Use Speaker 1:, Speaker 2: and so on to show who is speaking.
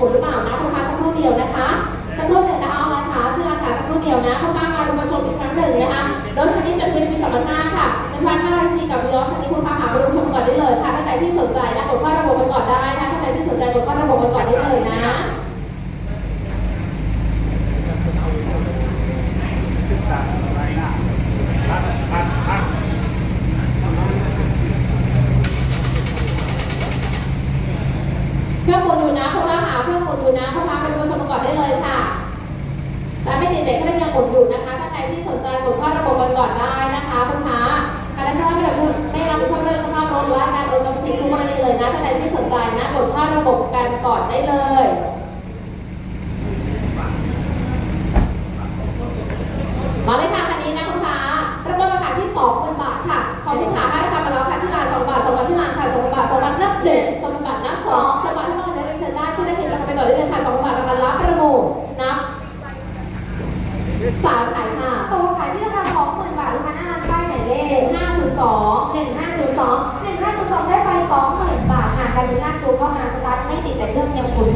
Speaker 1: ผลหรือเปล่านะคุณมาสักครู่เดียวนะคะสักครู่หนึ่งนะคะออนค่ะชื่อร้านค่ะสักครู่เดียวนะคุณป้ามาดูมาชมอีกครั้งหนึ่งนะคะรถคันนี้จดทะเป็นปีสองพันห้าค่ะเป็นพันห้าร้อยสี่กับยอสันนี้คุณป้าหามาดูชมก่อนได้เลยค่ะถ้านใดที่สนใจนะกดข้อระบบกันก่อนได้นะถ้านใดที่สนใจกดข้อระบบกันก่อนได้เลยนะเครื่องนอยู่นะเพราะว่า อยู่นะพ่อค้าเป็นผู้ชมก่อนได้เลยค่ะสายไม่ติดแต่เครื่องยังหมุนอยู่นะคะท่านใดที่สนใจกดเข้าระบบกันก่อนได้นะคะพ่อค้าคณะชาติไม่ได้พูดไม่รับผิดชอบเรื่องสภาพรถและการโอนกรรมสิทธิ์ทุกกรณีเลยนะท่านใดที่สนใจนะกดเข้าระบบกันก่อนได้เลยมาเลยค่ะคันนี้นะคุณค้าเริ่มต้นราคาที่ 20,000 บาทค่ะ ของลูกค้าให้ราคามาแล้วค่ะที่ร้าน2บาท2บาทที่ร้านค่ะ2บาท2บาทนับหนึ่ง สามขายค่ะต
Speaker 2: กลงขายที่ราคาสองหมื่นบาทลูกค้าหน้าร้านป้หมายเลข
Speaker 1: ห้าศูนย์สอง
Speaker 2: หนึ่งห้าศูนย์สองหนึ่งห้าศูนย์สองได้ไปสองหมื่นบาทหากการเนหน้าจูเข้ามาสตาร์ทไม่ติดแต่เครื่องยังคุณ